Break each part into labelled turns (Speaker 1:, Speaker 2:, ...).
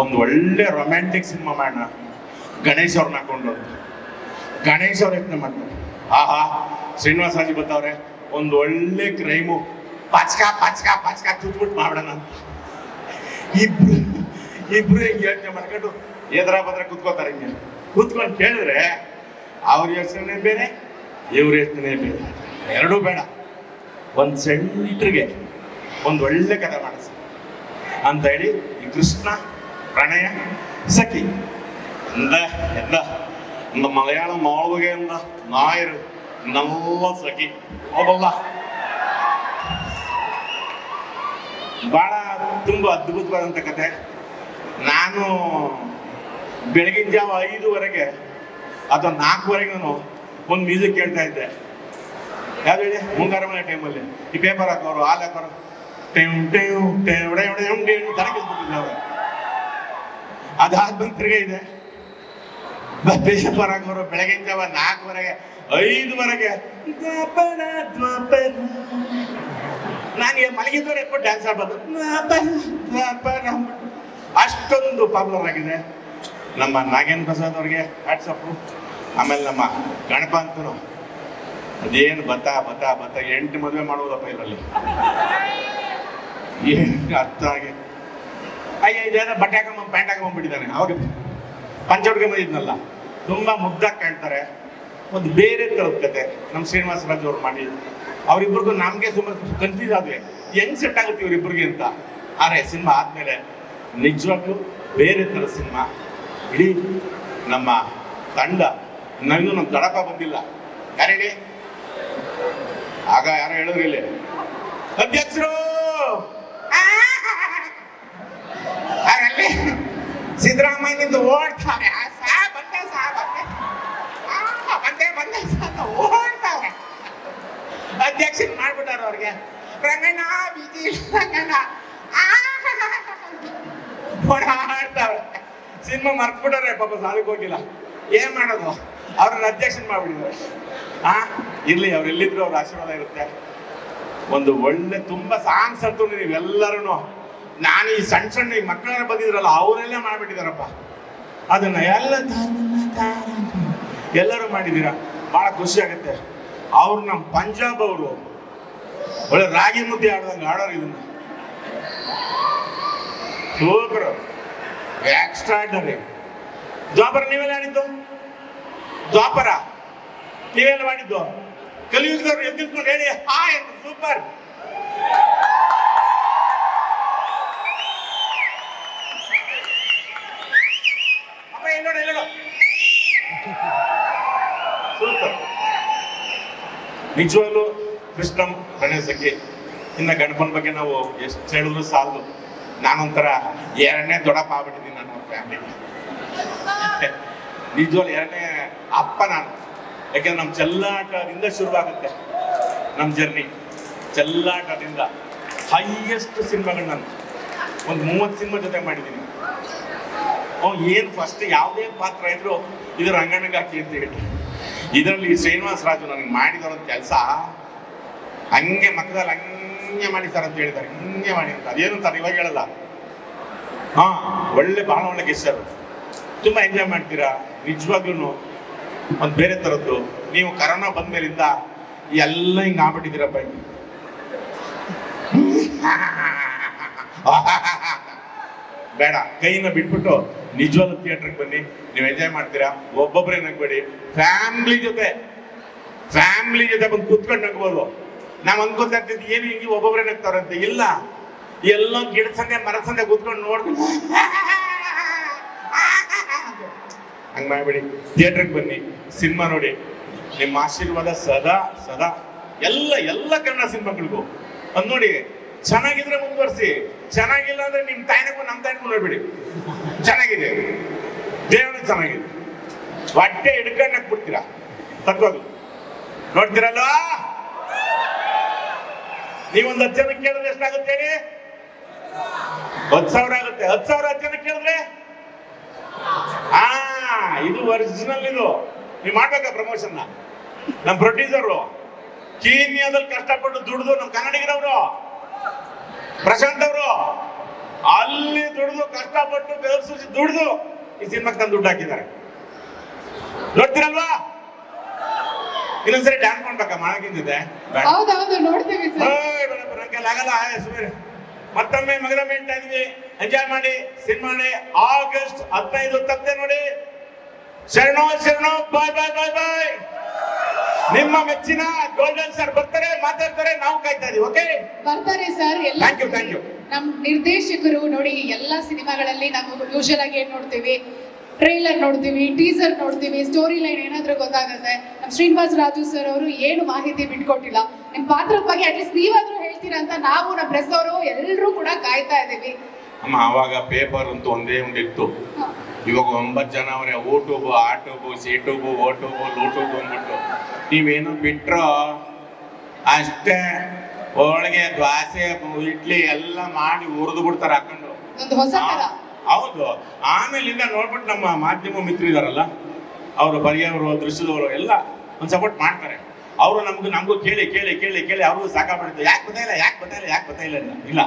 Speaker 1: ಒಂದು ಒಳ್ಳೆ romantic cinema ಮಾಡೋಣ. ಗಣೇಶ್ ಅವ್ರನ್ನ ಹಾಕೊಂಡು ಗಣೇಶ್ ಅವ್ರ ಯತ್ನ ಮಾಡ್ತಾರೆ ಆಹಾ, ಶ್ರೀನಿವಾಸ ಅಜಿ ಬರ್ತಾವ್ರೆ ಒಂದು ಒಳ್ಳೆ ಕ್ರೈಮು ಪಚ್ಕ ಪಚ್ಕ ಪಚ್ಕ ಚುಚ್ಬಿಟ್ಟು ಮಾಡೋಣ ಅಂತ. ಇಬ್ರು ಇಬ್ರು ಹಿಂಗೆ ಯೋಚನೆ ಮಾಡ್ಕೊಂಡು ಎದ್ರ ಬದ್ರ ಕುತ್ಕೋತಾರೆ ಹಿಂಗೆ. ಕುತ್ಕೊಂಡು ಕೇಳಿದ್ರೆ ಅವ್ರ ಯೋಚನೆ ಬೇರೆ, ಇವ್ರ ಯೋಚನೆ ಬೇರೆ. ಎರಡೂ ಬೇಡ. ಒಂದು ಸೆಂಟ್ರಿಗೆ ಒಂದು ಒಳ್ಳೆ ಕಥೆ ಮಾಡಿಸಿ. ಅಂತ ಹೇಳಿ ಈ ಕೃಷ್ಣ ಪ್ರಣಯ ಸಖಿ എന്താ എന്താ? இந்த മലയാളം മാളുക എന്താ? നായർ നല്ല സഖി. ಬಹಳ ತುಂಬ ಅದ್ಭುತವಾದಂಥ ಕತೆ ನಾನು ಬೆಳಗಿನ ಜಾವ ಐದುವರೆಗೆ ಅಥವಾ ನಾಲ್ಕುವರೆಗೆ ನಾನು ಒಂದು ಮ್ಯೂಸಿಕ್ ಕೇಳ್ತಾ ಇದ್ದೆ ಯಾವ್ದು ಹೇಳಿ ಮುಂಗಾರ ಮನೆ ಟೈಮಲ್ಲಿ ಈ ಪೇಪರ್ ಹಾಕೋರು ಹಾಲು ಹಾಕೋರು ಟೈಮ್ ಟೈಮ್ ಟೈಮ್ ತಲೆ ಕೆಲ್ಸ್ಬಿಟ್ಟಿದ್ದೆ ಅವ್ರು ಅದಾದ್ಮೇಲೆ ತಿರ್ಗ ಇದೆ. ಪೇಪರ್ ಬೆಳಗ್ಗೆ ಜಾವ ನಾಲ್ಕುವರೆಗೆ, ಐದುವರೆಗೆ. ನಾನು ಮಲಗಿದವರು ಎಪ್ಪ ಡ್ಯಾನ್ಸ್ ಆಡ್ಬೋದು. ಅಷ್ಟೊಂದು ಪಾಪ್ಯುಲರ್ ಆಗಿದೆ. ನಮ್ಮ ನಾಗೇಂದ್ರ ಪ್ರಸಾದ್ ಅವ್ರಿಗೆ ವಾಟ್ಸಪ್ಪು ಆಮೇಲೆ ನಮ್ಮ ಗಣಪ ಅಂತನು. ಅದೇನು ಬತ್ತ ಬತ್ತ ಬತ್ತ. ಎಂಟು ಮದುವೆ ಮಾಡುವುದಪ್ಪ ಇದರಲ್ಲಿ. ಏನು ಅರ್ಥ ಆಗಿ ಅಯ್ಯ ಇದೇನೋ ಬಟ್ಟೆ ಹಾಕೊಂಬ ಪ್ಯಾಂಟ್ ಹಾಕೊಂಬಿಟ್ಟಿದ್ದಾನೆ ಅವಾಗ ಪಂಚ ಬಂದಿದ್ನಲ್ಲ ತುಂಬಾ ಮುದ್ದಾಗಿ ಕಾಣ್ತಾರೆ ಒಂದು ಬೇರೆ ಥರದ ಕತೆ. ನಮ್ಮ ಶ್ರೀನಿವಾಸ ರಾಜ್ ಅವ್ರು ಮಾಡಿ. ಅವರಿಬ್ಬರಿಗೂ ನಮಗೆ ಸುಮ್ಮನೆ ಕನ್ಫ್ಯೂಸ್ ಆದ್ವಿ. ಹೆಂಗ್ ಸೆಟ್ ಆಗುತ್ತೆ ಇವ್ರಿಬ್ರಿಗೆ ಅಂತ. ಆದರೆ ಸಿನಿಮಾ ಆದ್ಮೇಲೆ ನಿಜವಾಗ್ಲೂ ಬೇರೆ ತರ ಸಿನಿಮಾ. ಇಡೀ ನಮ್ಮ ತಂಡ ನನಗೂ ನಮ್ಮ ದಡಪ ಬಂದಿಲ್ಲ. ಯಾರು ಆಗ ಯಾರೋ ಹೇಳಿದ್ರು ಇಲ್ಲಿ. ಅಧ್ಯಕ್ಷರು! ಓಡ್ತಾರೆ ಆ ಸಾ ಬಂದೆ ಸಾ ಬಂದೆ ಆ, ಬಂದೆ ಬಂದೆ ಸಾ ಅಂತ ಅಧ್ಯಕ್ಷನ್ ಮಾಡ್ಬಿಟ್ಟಾರ ಅವ್ರಿಗೆ? ರಂಗಣ್ಣ ಬಿಜಿ ರಂಗಣ್ಣ. ಆ, ಓಡಾಡ್ತಾವ್ರೆ. ಸಿನಿಮಾ ಮರ್ತ್ಬಿಟ್ಟಾರೆ ಪಾಪ ಸಾಲಿಗೆ ಹೋಗಿಲ್ಲ. ಏನ್ ಮಾಡೋದು? ಅವ್ರನ್ನ ಅಧ್ಯಕ್ಷನ್ ಮಾಡ್ಬಿಟ್ಟಿದ್ದಾರೆ? ಆ ಇರ್ಲಿ ಅವ್ರು ಎಲ್ಲಿದ್ರು ಅವ್ರ ಆಶೀರ್ವಾದ ಇರುತ್ತೆ. ಒಂದು ಒಳ್ಳೆ ತುಂಬಾ ಸಾಂಗ್ಸ್ ಅಂತೂ ನೀವೆಲ್ಲರೂ ನಾನು ಈ ಸಣ್ಣ ಸಣ್ಣ ಈ ಮಕ್ಕಳೆಲ್ಲ ಬಂದಿದ್ರಲ್ಲ ಅವರೆಲ್ಲ ಮಾಡ್ಬಿಟ್ಟಿದಾರಪ್ಪ ಅದನ್ನ ಎಲ್ಲ ಎಲ್ಲರೂ ಮಾಡಿದ್ದೀರಾ ಬಹಳ ಖುಷಿ ಆಗುತ್ತೆ. ಅವ್ರು ನಮ್ಮ ಪಂಜಾಬ್ ಅವರು. ಒಳ್ಳೆ ರಾಗಿ ಮುದ್ದೆ ಆಡ್ದಂಗೆ ಆಡೋರು ಇದನ್ನ. ಸೂಪರ್. ದ್ವಾಪರ, ನೀವೆಲ್ಲ ಆಡಿದ್ದು? ದ್ವಾಪರ. ನೀವೆಲ್ಲ ಮಾಡಿದ್ದು? ಕಲಿಯುಗದವ್ರು ಎದ್ದು ಹೇಳಿ, ಹಾಯ್ ಸೂಪರ್. ಎಲ್ಲೋಡ ಎಲ್ಲೋಡ ಸೂಪರ್ ನಿಜವಾಗ್ಲೂ ಕೃಷ್ಣಂ ಗಣೇಶಕ್ಕೆ ಇನ್ನ ಗಣಪನ ಬಗ್ಗೆ ನಾವು ಎಷ್ಟು ಹೇಳಿದ್ರು ಸಾಲದು ನಾನೊಂಥರ ಎರಡನೇ ದೊಡ್ಡಪ್ಪ ಆಗ್ಬಿಟ್ಟಿದ್ದೀನಿ ನನ್ನ ಫ್ಯಾಮಿಲಿ ನಿಜವಾಗ್ಲು ಎರಡನೇ ಅಪ್ಪ ನಾನು. ಯಾಕಂದ್ರೆ ನಮ್ಮ ಚೆಲ್ಲಾಟದಿಂದ ಶುರುವಾಗುತ್ತೆ ನಮ್ಮ ಜರ್ನಿ ಚೆಲ್ಲಾಟದಿಂದ ಹೈಯೆಸ್ಟ್ ಸಿನಿಮಾಗಳು ನಾನು. ಒಂದು ಮೂವತ್ತು ಸಿನಿಮಾ ಜೊತೆ ಮಾಡಿದ್ದೀನಿ. ಅವ್ನು ಏನು ಫಸ್ಟ್ ಯಾವುದೇ ಪಾತ್ರ ಇದ್ರು ಇದು ರಂಗಣ್ಣಗೆ ಹಾಕಿ ಅಂತ ಹೇಳಿ ಇದರಲ್ಲಿ ಶ್ರೀನಿವಾಸ ರಾಜು ನನಗೆ ಮಾಡಿದವರ ಕೆಲಸ, ಹಂಗೆ ಮಕ್ಕದಲ್ಲಿ ಹಂಗೆ ಮಾಡಿದ್ದಾರೆ ಅಂತ ಹೇಳಿದ್ದಾರೆ, ಹಿಂಗೆ ಮಾಡಿ ಅಂತ ಅದೇನು ಅಂತ ಇವಾಗ ಹೇಳಲ್ಲ. ಹಾ, ಒಳ್ಳೆ, ಬಹಳ ಒಳ್ಳೆ ಗೆಸ್ಟರು ತುಂಬಾ ಎಂಜಾಯ್ ಮಾಡ್ತೀರಾ? ನಿಜವಾಗ್ಲೂ ಒಂದು ಬೇರೆ ಥರದ್ದು ನೀವು ಕರೋನಾ ಬಂದ್ಮೇಲಿಂದ ಎಲ್ಲ ಹಿಂಗೆ ಆಗ್ಬಿಟ್ಟಿದ್ದೀರಪ್ಪ. ಹಿಂಗೆ ಬೇಡ. ಕೈನ ಬಿಟ್ಬಿಟ್ಟು ನಿಜವಾದ ಥಿಯೇಟ್ರಿಗೆ ಬನ್ನಿ. ನೀವು ಎಂಜಾಯ್ ಮಾಡ್ತೀರಾ? ಒಬ್ಬೊಬ್ಬರೇ ನಗ್ಬೇಡಿ. ಫ್ಯಾಮ್ಲಿ ಜೊತೆ. ಫ್ಯಾಮ್ಲಿ ಜೊತೆ ಬಂದು ಕೂತ್ಕೊಂಡು ನಗ್ಬೋದು. ನಾವು ಅನ್ಕೋತಾ ಇರ್ತಿದ್ವಿ, ಏನು ಹಿಂಗೆ ಒಬ್ಬೊಬ್ಬರೇ ನಗ್ತಾರಂತೆ ಇಲ್ಲ. ಎಲ್ಲ ಗಿಡ ಸಂದೆ ಮರ ಸಂದೆ ಕೂತ್ಕೊಂಡು ನೋಡ್ಕೊಂಡು, ಹಂಗೆ ಮಾಡಬೇಡಿ. ಥಿಯೇಟ್ರಿಗೆ ಬನ್ನಿ. ಸಿನಿಮಾ ನೋಡಿ. ನಿಮ್ಮ ಆಶೀರ್ವಾದ ಸದಾ ಸದಾ. ಎಲ್ಲ ಎಲ್ಲ ಕನ್ನಡ ಸಿನಿಮಾಗಳಿಗೂ. ಅದು ನೋಡಿ. ಚೆನ್ನಾಗಿದ್ರೆ ಮುಂದುವರಿಸಿ, ಚೆನ್ನಾಗಿಲ್ಲ ಅಂದ್ರೆ ನಿಮ್ ತಾಯಿನಕ್ಕೂ ನಮ್ಮ ತಾಯಿನಕ್ಕೂ ನೋಡ್ಬಿಡಿ ಚೆನ್ನಾಗಿದೆ ದೇವನ ಚೆನ್ನಾಗಿದೆ. ಹೊಟ್ಟೆ ಹಿಡ್ಕೊಂಡಕ್ ಬಿಡ್ತೀರಾ ತಕ್ಕೋದು. ನೋಡ್ತೀರಲ್ವಾ? ನೀವೊಂದು ಹತ್ತು ಜನಕ್ಕೆ ಕೇಳಿದ್ರೆ ಎಷ್ಟಾಗುತ್ತೆ ಹೇಳಿ? ಹತ್ತು ಸಾವಿರ ಆಗುತ್ತೆ. ಹತ್ತು ಸಾವಿರ ಹತ್ತು ಕೇಳಿದ್ರೆ? ಆ, ಇದು ಒರಿಜಿನಲ್ ಇದು. ನೀವು ಮಾಡ್ಬೇಕಾ ಪ್ರಮೋಷನ್ ನಮ್ಮ ಪ್ರೊಡ್ಯೂಸರು ಕೀನ್ಯಾದಲ್ಲಿ ಕಷ್ಟಪಟ್ಟು ದುಡಿದು ನಮ್ಮ ಕನ್ನಡಿಗರವರು. ಪ್ರಶಾಂತ್ ಅವರು ಅಲ್ಲಿ ದುಡಿದು ಕಷ್ಟಪಟ್ಟು ಬೆವರಿಸಿ ದುಡಿದು ಈ ಸಿನಿಮಾಕ್ಕೆ ತಂದು ದುಡ್ಡು ಹಾಕಿದ್ದಾರೆ. ನೋಡ್ತೀರಲ್ವಾ? ಇನ್ನೊಂದ್ಸರಿ ಡ್ಯಾನ್ಸ್ ಮಾಡ್ಬೇಕಾ? ಮಾಡಕ್ಕಿಂತಿದೆ ಆಗಲ್ಲ ಸುಮ್ಮನೆ ಮತ್ತೊಮ್ಮೆ ಮಗನ ಹೇಳ್ತಾ ಇದೀವಿ ಎಂಜಾಯ್ ಮಾಡಿ ಸಿನಿಮಾ ಆಗಸ್ಟ್ ಹದಿನೈದು ತಪ್ಪದೆ ನೋಡಿ. ಶರಣೋ ಶರಣೋ ಬಾಯ್ ಬಾಯ್ ಬಾಯ್ ಬಾಯ್ ನಿಮ್ಮ ಮೆಚ್ಚಿನ ಗೋಲ್ಡನ್ ಸರ್ ಬರ್ತಾರೆ ಮಾತಾಡ್ತಾರೆ ನಾವು ಕಾಯ್ತಾ ಇದೀವಿ ಓಕೆ
Speaker 2: ಬರ್ತಾರೆ ಸರ್ ಎಲ್ಲ
Speaker 1: ಥ್ಯಾಂಕ್ ಯು ಥ್ಯಾಂಕ್ ಯು
Speaker 2: ನಮ್ ನಿರ್ದೇಶಕರು ನೋಡಿ ಎಲ್ಲ ಸಿನಿಮಾಗಳಲ್ಲಿ ನಾವು ಯೂಶಲ್ ಆಗಿ ಏನ್ ನೋಡ್ತೀವಿ? ಟ್ರೈಲರ್ ನೋಡ್ತೀವಿ ಟೀಸರ್ ನೋಡ್ತೀವಿ ಸ್ಟೋರಿ ಲೈನ್ ಏನಾದ್ರೂ ಗೊತ್ತಾಗುತ್ತೆ. ನಮ್ ಶ್ರೀನಿವಾಸ್ ರಾಜು ಸರ್ ಅವರು ಏನು ಮಾಹಿತಿ ಬಿಟ್ಕೊಟ್ಟಿಲ್ಲ. ನಿಮ್ ಪಾತ್ರ ಬಗ್ಗೆ ಅಟ್ಲೀಸ್ಟ್ ನೀವಾದ್ರೂ ಹೇಳ್ತೀರಾ ಅಂತ ನಾವು ನಮ್ಮ ಪ್ರೆಸ್ ಅವರು ಎಲ್ಲರೂ ಕೂಡ ಕಾಯ್ತಾ ಇದೀವಿ.
Speaker 1: ಅಮ್ಮ ಆವಾಗ ಪೇಪರ್ ಅಂತೂ ಒಂದೇ ಒಂದಿತ್ತು. ಇವಾಗ ಒಂಬತ್ತು ಜನ ಅವರೇ ಓ ಆಟೋಬು ಆ ಟ್ಯೂಬು ಸಿ ಟ್ಯೂಬು ಓ ಟ್ಯೂಬು ಲೂ ಟ್ಯೂಬು ಅಂದ್ಬಿಟ್ಟು ನೀವೇನು ಬಿಟ್ರೋ ಅಷ್ಟೇ ಹೋಳಿಗೆ ದ್ವಾಸೆ ಇಡ್ಲಿ ಎಲ್ಲ ಮಾಡಿ ಉರಿದು ಬಿಡ್ತಾರೆ ಹಾಕೊಂಡು. ಹೌದು. ಆಮೇಲಿಂದ ನೋಡ್ಬಿಟ್ಟು ನಮ್ಮ ಮಾಧ್ಯಮ ಮಿತ್ರ ಇದಾರಲ್ಲ ಅವರು ಬರೆಯವರು ದೃಶ್ಯದವರು ಎಲ್ಲ ಒಂದು ಸಪೋರ್ಟ್ ಮಾಡ್ತಾರೆ. ಅವರು ನಮ್ಗೆ ನಮಗೂ ಕೇಳಿ ಕೇಳಿ ಕೇಳಿ ಕೇಳಿ ಅವ್ರಿಗೂ ಸಾಕಾಗ್ಬಿಡುತ್ತೆ. ಯಾಕೆ ಗೊತ್ತಾಯಿಲ್ಲ ಯಾಕೆ ಗೊತ್ತಾಯಿಲ್ಲ ಯಾಕೆ ಗೊತ್ತಾಯಿಲ್ಲ ಇಲ್ಲ ಇಲ್ಲ.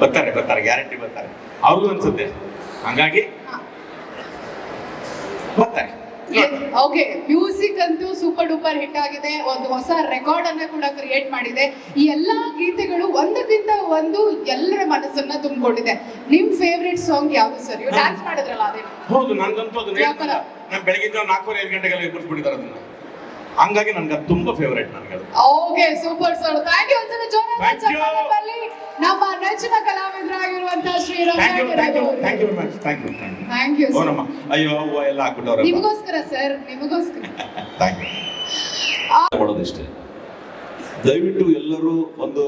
Speaker 1: ಬರ್ತಾರೆ ಬರ್ತಾರೆ ಗ್ಯಾರಂಟಿ ಬರ್ತಾರೆ. ಅವ್ರಿಗೂ ಅನ್ಸುತ್ತೆ. ಹಂಗಾಗಿ ಬರ್ತಾರೆ
Speaker 2: ಓಕೆ ಮ್ಯೂಸಿಕ್ ಅಂತೂ ಸೂಪರ್ ಡೂಪರ್ ಹಿಟ್ ಆಗಿದೆ. ಒಂದು ಹೊಸ ರೆಕಾರ್ಡ್ ಅನ್ನ ಕೂಡ ಕ್ರಿಯೇಟ್ ಮಾಡಿದೆ. ಈ ಎಲ್ಲಾ ಗೀತೆಗಳು ಒಂದಕ್ಕಿಂತ ಒಂದು ಎಲ್ಲರ ಮನಸ್ಸನ್ನ ತುಂಬಿಕೊಂಡಿದೆ. ನಿಮ್ ಫೇವ್ರೆಟ್ ಸಾಂಗ್ ಯಾವ್ದು ಸರ್ ಇವ್ ಡ್ಯಾನ್ಸ್ ಮಾಡಿದ್ರಲ್ಲ ಅದೇ.
Speaker 1: ಹೌದು ನನ್ಗಂತೂ ಅದನ್ನ. ನಾನು ಬೆಳಗಿಂದ ನಾಲ್ಕೂವರೆ ಐದು ಗಂಟೆಗೆಲ್ಲ ಎಬ್ಬರಿಸ್ಬಿಟ್ಟಿದ್ದಾರೆ ಅದನ್ನ. ಹಂಗಾಗಿ ನನ್ಗೆ ಅದು ತುಂಬಾ ಫೇವರೇಟ್ ನನಗೆ ಅದು.
Speaker 2: Okay super sir thank you ಒಂದ್ಸಲ ಜೋರಾಗಿ
Speaker 1: Thank you.
Speaker 2: ಚಪ್ಪಾಳೆ ಬರಲಿ. ನಮ್ಮ ನೆಚ್ಚಿನ ಕಲಾವಿದರಾಗಿರುವಂತ Shri
Speaker 1: thank you thank you thank you very much thank you thank you
Speaker 2: thank you
Speaker 1: ಓನಮ್ಮ ಅಯ್ಯೋ ಅವ್ವ ಎಲ್ಲ ಹಾಕ್ಬಿಟ್ಟವ್ರೆ
Speaker 2: ನಿಮಗೋಸ್ಕರ ಸರ್ ನಿಮಗೋಸ್ಕರ.
Speaker 1: ಥ್ಯಾಂಕ್ ಯು
Speaker 3: ಮಾಡೋದಿಷ್ಟೇ. ದಯವಿಟ್ಟು ಎಲ್ಲರೂ ಒಂದು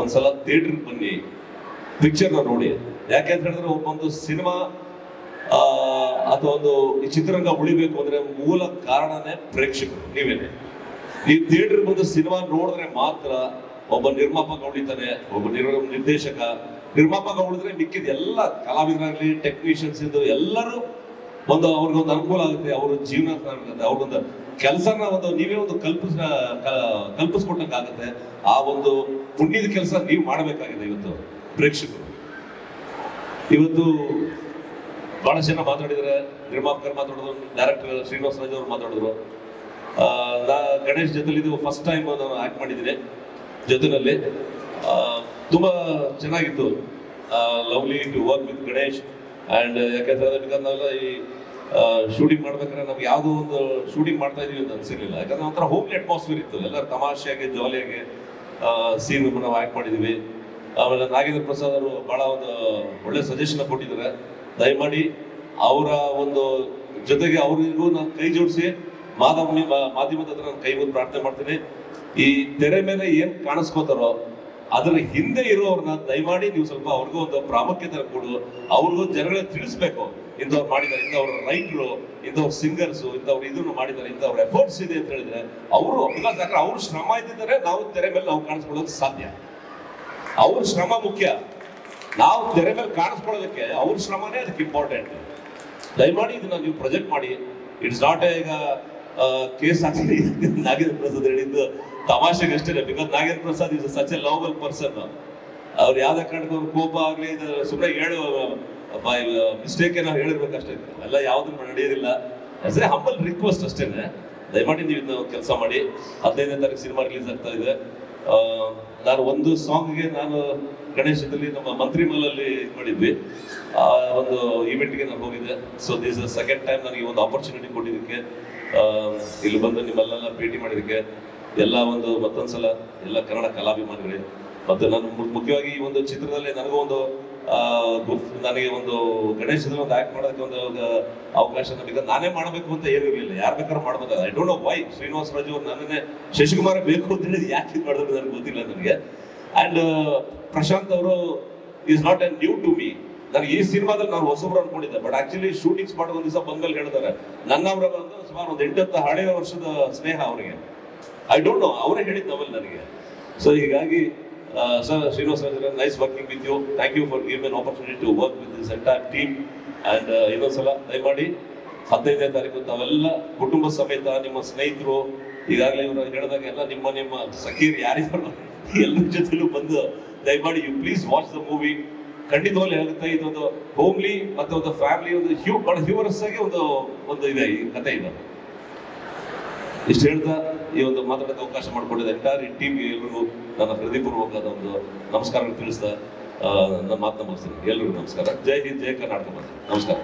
Speaker 3: ಒಂದ್ಸಲ ಥಿಯೇಟರ್ ಬನ್ನಿ. ಪಿಕ್ಚರ್ನ ನೋಡಿ. ಯಾಕೆ ಅಂತ ಹೇಳಿದ್ರೆ ಒಬ್ಬೊಂದು ಸಿನಿಮಾ ಅಥವಾ ಒಂದು ಈ ಚಿತ್ರರಂಗ ಉಳಿಬೇಕು ಅಂದ್ರೆ ಮೂಲ ಕಾರಣನೇ ಪ್ರೇಕ್ಷಕರು, ನೀವೇನೆ. ನೀವು ಥಿಯೇಟರ್ ಬಂದು ಸಿನಿಮಾ ನೋಡಿದ್ರೆ ಮಾತ್ರ ಒಬ್ಬ ನಿರ್ಮಾಪಕ ಉಳಿತಾನೆ, ಒಬ್ಬ ನಿರ್ ನಿರ್ದೇಶಕ. ನಿರ್ಮಾಪಕ ಉಳಿದ್ರೆ ಮಿಕ್ಕಿದ ಎಲ್ಲ ಕಲಾವಿದರಾಗ್ಲಿ ಟೆಕ್ನಿಷಿಯನ್ಸ್ ಇದ್ದು ಎಲ್ಲರೂ ಒಂದು ಅವ್ರಿಗೊಂದು ಅನುಕೂಲ ಆಗುತ್ತೆ, ಅವ್ರ ಜೀವನ ಆಗುತ್ತೆ, ಅವ್ರಿಗೊಂದು ಕೆಲಸನ ಒಂದು, ನೀವೇ ಒಂದು ಕಲ್ಪಿಸ ಕಲ್ಪಿಸ್ಕೊಟ್ಟಂಗೆ ಆಗುತ್ತೆ ಆ ಒಂದು ಪುಣ್ಯದ ಕೆಲಸ ನೀವು ಮಾಡಬೇಕಾಗಿದೆ ಇವತ್ತು ಪ್ರೇಕ್ಷಕರು. ಇವತ್ತು ಬಹಳ ಜನ ಮಾತಾಡಿದರೆ ನಿರ್ಮಾಪಕರು ಮಾತಾಡಿದ್ರು ಡೈರೆಕ್ಟರ್ ಶ್ರೀನಿವಾಸ ರಾಜ್ ಅವರು ಮಾತಾಡಿದ್ರು. ಗಣೇಶ್ ಜೊತೆಲಿ ಇದು ಫಸ್ಟ್ ಟೈಮ್ ನಾನು ಆಕ್ಟ್ ಮಾಡಿದ್ದೀನಿ ಜೊತೆನಲ್ಲಿ. ತುಂಬ ಚೆನ್ನಾಗಿತ್ತು. Lovely to work with Ganesh and ಯಾಕಂದ್ರೆ ಬಿಕಾಸ್ ನಾವೆಲ್ಲ ಈ ಶೂಟಿಂಗ್ ಮಾಡ್ಬೇಕಾದ್ರೆ ನಮ್ಗೆ ಯಾವುದೋ ಒಂದು ಶೂಟಿಂಗ್ ಮಾಡ್ತಾ ಇದೀವಿ ಅಂತ ಅನ್ಸಿರ್ಲಿಲ್ಲ. ಯಾಕಂದ್ರೆ ಒಂಥರ ಹೋಗ್ಲಿ ಅಟ್ಮಾಸ್ಫಿಯರ್ ಇತ್ತು. ಎಲ್ಲ ತಮಾಷೆಯಾಗಿ, ಜಾಲಿಯಾಗಿ ಸೀನ್ ನಾವು ಆ್ಯಕ್ಟ್ ಮಾಡಿದೀವಿ. ಆಮೇಲೆ ನಾಗೇಂದ್ರ ಪ್ರಸಾದ್ ಅವರು ಬಹಳ ಒಂದು ಒಳ್ಳೆ ಸಜೆಷನ್ ಕೊಟ್ಟಿದ್ದಾರೆ. ದಯಮಾಡಿ ಅವರ ಒಂದು ಜೊತೆಗೆ ಅವರಿಗೂ ನಾನು ಕೈ ಜೋಡಿಸಿ ಮಾಧ್ಯಮ ಮಾಧ್ಯಮದ ಹತ್ರ ನಾನು ಕೈ ಬಂದು ಪ್ರಾರ್ಥನೆ ಮಾಡ್ತೀನಿ. ಈ ತೆರೆ ಮೇಲೆ ಏನ್ ಕಾಣಿಸ್ಕೋತಾರೋ ಅದರ ಹಿಂದೆ ಇರೋರ್ನ ದಯಮಾಡಿ ನೀವು ಸ್ವಲ್ಪ ಅವ್ರಿಗೂ ಒಂದು ಪ್ರಾಮುಖ್ಯತೆ ಕೊಡು. ಅವ್ರಿಗೂ ಜನಗಳೇ ತಿಳಿಸ್ಬೇಕು. ಇಂಥವ್ರು ಮಾಡಿದ್ದಾರೆ, ಇಂಥವ್ರ ರೈಟ್ರು, ಇಂಥವ್ರ ಸಿಂಗರ್ಸ್, ಇಂಥವ್ರು ಇದನ್ನು ಮಾಡಿದ್ದಾರೆ, ಇಂಥವ್ರ ಎಫರ್ಟ್ಸ್ ಇದೆ ಅಂತ ಹೇಳಿದ್ರೆ ಅವರು ಬಿಕಾಸ್ ಯಾಕಂದ್ರೆ ಅವ್ರ ಶ್ರಮ ಇದ್ದಿದ್ದಾರೆ ನಾವು ತೆರೆ ಮೇಲೆ ನಾವು ಕಾಣಿಸ್ಕೊಳ್ಳೋದು ಸಾಧ್ಯ. ಅವ್ರ ಶ್ರಮ ಮುಖ್ಯ. ನಾವು ತೆರೆ ಮೇಲೆ ಕಾಣಿಸ್ಕೊಳ್ಳೋದಕ್ಕೆ ಅವ್ರ ಶ್ರಮನೇ ಅದಕ್ಕೆ ಇಂಪಾರ್ಟೆಂಟ್ ದಯಮಾಡಿ ಇದನ್ನ ನೀವು ಪ್ರೊಜೆಕ್ಟ್ ಮಾಡಿ. ಇಟ್ಸ್ ನಾಟ್ ಈಗ ಕೇಸ್ ಆಗ್ತದೆ ನಾಗೇಂದ್ರ ಪ್ರಸಾದ್ ಹೇಳಿದ್ದು ತಮಾಷೆಗೆ ಅಷ್ಟೇ because Nagendra Prasad is such a lovable person ಅವ್ರು ಯಾವ್ದೇ ಕಾರಣಕ್ಕೂ ಕೋಪ ಆಗಲಿ ಸುಮ್ಮನೆ ಹೇಳು ಮಿಸ್ಟೇಕ್ ಏನೋ ಹೇಳಿರ್ಬೇಕಷ್ಟೇ. ಎಲ್ಲ ಯಾವ್ದು ನಡೆಯೋದಿಲ್ಲ. ಎ ಹಂಬಲ್ ರಿಕ್ವೆಸ್ಟ್ ಅಷ್ಟೇನೆ. ದಯಮಾಡಿ ನೀವು ಕೆಲಸ ಮಾಡಿ. ಹದಿನೈದನೇ ತಾರೀಕು ಸಿನಿಮಾ ರಿಲೀಸ್ ಆಗ್ತಾ ಇದೆ. ನಾನು ಒಂದು ಸಾಂಗ್ಗೆ ನಾನು ಗಣೇಶದಲ್ಲಿ ನಮ್ಮ ಮಂತ್ರಿ ಮಾಲಲ್ಲಿ ಮಾಡಿದ್ವಿ. ಆ, ಒಂದು ಇವೆಂಟ್ಗೆ ನಾನು ಹೋಗಿದ್ದೆ. ಸೊ ದಿಸ್ ಸೆಕೆಂಡ್ ಟೈಮ್ ನನಗೆ ಒಂದು ಆಪರ್ಚುನಿಟಿ ಕೊಟ್ಟಿದ್ದಕ್ಕೆ ಇಲ್ಲಿ ಬಂದು ನಿಮ್ಮೆಲ್ಲ ಭೇಟಿ ಮಾಡಿದ್ದಕ್ಕೆ, ಎಲ್ಲ ಒಂದು ಮತ್ತೊಂದ್ಸಲ ಎಲ್ಲ ಕನ್ನಡ ಕಲಾಭಿಮಾನಿಗಳೇ. ಮತ್ತು ನಾನು ಮುಖ್ಯವಾಗಿ ಈ ಒಂದು ಚಿತ್ರದಲ್ಲಿ ನನಗೂ ಒಂದು ನನಗೆ ಒಂದು ಗಣೇಶ ಒಂದು ಆಕ್ಟ್ ಮಾಡೋದಕ್ಕೆ ಒಂದು ಅವಕಾಶ ನಮಗೆ ನಾನೇ ಮಾಡಬೇಕು ಅಂತ ಏನಿರಲಿಲ್ಲ. ಯಾರು ಬೇಕಾದ್ರೂ ಮಾಡ್ಬೋದು. I don't know why Srinivasa Raju ಅವ್ರು ನನ್ನೇ ಶಶಿಕುಮಾರ ಬೇಕು ಅಂತ ಹೇಳಿ ಯಾಕೆ ಇದು ಮಾಡಿದ್ರು ನನಗೆ ಗೊತ್ತಿಲ್ಲ ನನಗೆ. ಅಂಡ್ ಪ್ರಶಾಂತ್ ಅವರು is not a new to me ನನಗೆ ಈ ಸಿನಿಮಾದಲ್ಲಿ ನಾನು ಹೊಸಬ್ರು ಅನ್ಕೊಂಡಿದ್ದೆ. ಬಟ್ ಆಕ್ಚುಲಿ ಶೂಟಿಂಗ್ ಸ್ಪಾಟ್ ಒಂದು ದಿವಸ ಬಂದ್ಮೇಲೆ ಹೇಳಿದ್ದಾರೆ ನನ್ನವರ ಬಂದು ಸುಮಾರು ಒಂದು ಎಂಟತ್ತು ಹಳೆಯ ವರ್ಷದ ಸ್ನೇಹ ಅವರಿಗೆ. ಐ ಡೋಂಟ್ ನೋ ಅವರೇ ಹೇಳಿದ್ ನಾವೆಲ್ಲ ನನಗೆ. ಸೊ ಹೀಗಾಗಿ sir Srinivasa nice working with you thank you for give an opportunity to work with this entire team and ಇನ್ನೊಂದ್ಸಲ ದಯಮಾಡಿ ಹದಿನೈದನೇ ತಾರೀಕು ತಾವೆಲ್ಲ ಕುಟುಂಬ ಸಮೇತ ನಿಮ್ಮ ಸ್ನೇಹಿತರು, ಈಗಾಗಲೇ ಇವರು ಹೇಳಿದಾಗ ಎಲ್ಲ ನಿಮ್ಮ ನಿಮ್ಮ ಸಖೀರ್ ಯಾರಿದ್ದಾರೋ ಎಲ್ಲರ ಜೊತೆಲೂ ಬಂದು ದಯಮಾಡಿ you please watch the movie ಖಂಡಿತವಾಗ್ಲೂ ಹೇಳುತ್ತೆ, ಇದೊಂದು ಹೋಮ್ಲಿ ಮತ್ತೆ ಒಂದು ಫ್ಯಾಮಿಲಿ ಒಂದು ಹ್ಯೂ ಬಹಳ ಹ್ಯೂಮರಸ್ ಆಗಿ ಒಂದು ಒಂದು ಇದೆ ಈ ಕತೆ ಇದು. ಇಷ್ಟು ಹೇಳ್ತಾ ಈ ಒಂದು ಮಾತುಕತೆ ಅವಕಾಶ ಮಾಡಿಕೊಂಡಿದ್ದ ಎಂಟೈರ್ ಟೀಮ್ ಎಲ್ಲರಿಗೂ ನನ್ನ ಹೃದಯಪೂರ್ವಕವಾದ ಒಂದು ನಮಸ್ಕಾರ ತಿಳಿಸ್ತಾ ನನ್ನ ಮಾತನ್ನ ಮುಗಿಸ್ತೀನಿ. ಎಲ್ರಿಗೂ ನಮಸ್ಕಾರ. ಜೈ ಹಿಂದ್, ಜೈ ಕರ್ನಾಟಕ. ನಮಸ್ಕಾರ.